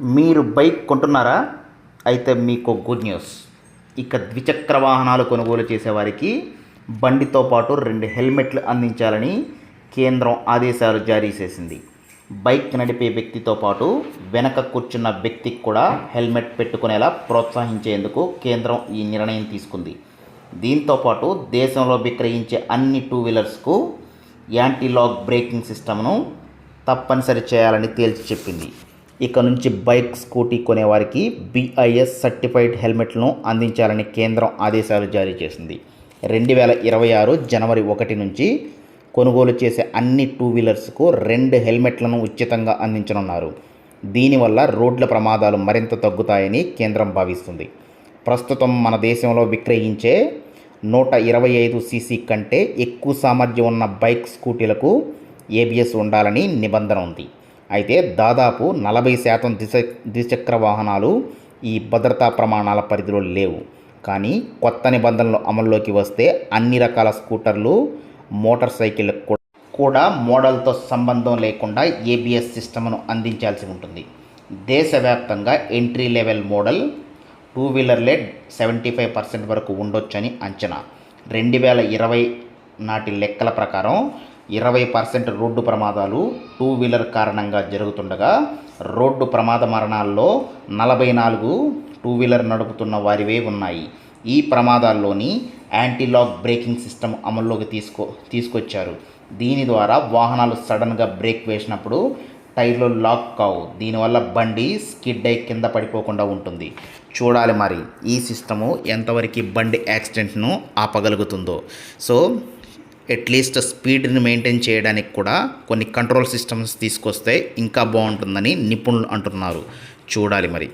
మీరు బైక్ కొంటున్నారా? అయితే మీకు గుడ్ న్యూస్. ఇక ద్విచక్ర వాహనాలు కొనుగోలు చేసేవారికి బండితో పాటు రెండు హెల్మెట్లు అందించాలని కేంద్రం ఆదేశాలు జారీ చేసింది. బైక్ నడిపే వ్యక్తితో పాటు వెనక కూర్చున్న వ్యక్తికి కూడా హెల్మెట్ పెట్టుకునేలా ప్రోత్సహించేందుకు కేంద్రం ఈ నిర్ణయం తీసుకుంది. దీంతో పాటు దేశంలో విక్రయించే అన్ని టూ వీలర్స్కు యాంటీ లాక్ బ్రేకింగ్ సిస్టమ్ను తప్పనిసరి చేయాలని తేల్చి చెప్పింది. ఇక నుంచి బైక్ స్కూటీ కొనేవారికి బీఐఎస్ సర్టిఫైడ్ హెల్మెట్లను అందించాలని కేంద్రం ఆదేశాలు జారీ చేసింది. రెండు వేల ఇరవై ఆరు జనవరి ఒకటి నుంచి కొనుగోలు చేసే అన్ని టూ వీలర్స్కు రెండు హెల్మెట్లను ఉచితంగా అందించనున్నారు. దీనివల్ల రోడ్ల ప్రమాదాలు మరింత తగ్గుతాయని కేంద్రం భావిస్తుంది. ప్రస్తుతం మన దేశంలో విక్రయించే నూట ఇరవై ఐదు సీసీ కంటే ఎక్కువ సామర్థ్యం ఉన్న బైక్ స్కూటీలకు ఏబిఎస్ ఉండాలని నిబంధన ఉంది. అయితే దాదాపు నలభై శాతం ద్విచ ద్విచక్ర వాహనాలు ఈ భద్రతా ప్రమాణాల పరిధిలో లేవు. కానీ కొత్త నిబంధనలు అమల్లోకి వస్తే అన్ని రకాల స్కూటర్లు మోటార్ సైకిళ్ళకు కూడా కూడా మోడల్తో సంబంధం లేకుండా ఏబిఎస్ సిస్టమ్ను అందించాల్సి ఉంటుంది. దేశవ్యాప్తంగా ఎంట్రీ లెవెల్ మోడల్ టూ వీలర్లే సెవెంటీ ఫైవ్ పర్సెంట్ వరకు ఉండొచ్చని అంచనా. రెండు వేల ఇరవై నాటి లెక్కల ప్రకారం ఇరవై పర్సెంట్ రోడ్డు ప్రమాదాలు టూ వీలర్ కారణంగా జరుగుతుండగా రోడ్డు ప్రమాద మరణాల్లో నలభై నాలుగు టూ వీలర్ నడుపుతున్న వారివే ఉన్నాయి. ఈ ప్రమాదాల్లోని యాంటీ లాక్ బ్రేకింగ్ సిస్టమ్ అమల్లోకి తీసుకో తీసుకొచ్చారు. దీని ద్వారా వాహనాలు సడన్గా బ్రేక్ వేసినప్పుడు టైర్లు లాక్ కావు. దీనివల్ల బండి స్కిడ్ అయి కింద పడిపోకుండా ఉంటుంది. చూడాలి మరి ఈ సిస్టము ఎంతవరకు బండి యాక్సిడెంట్ను ఆపగలుగుతుందో. సో అట్లీస్ట్ స్పీడ్ని మెయింటైన్ చేయడానికి కూడా కొన్ని కంట్రోల్ సిస్టమ్స్ తీసుకొస్తే ఇంకా బాగుంటుందని నిపుణులు అంటున్నారు. చూడాలి మరి.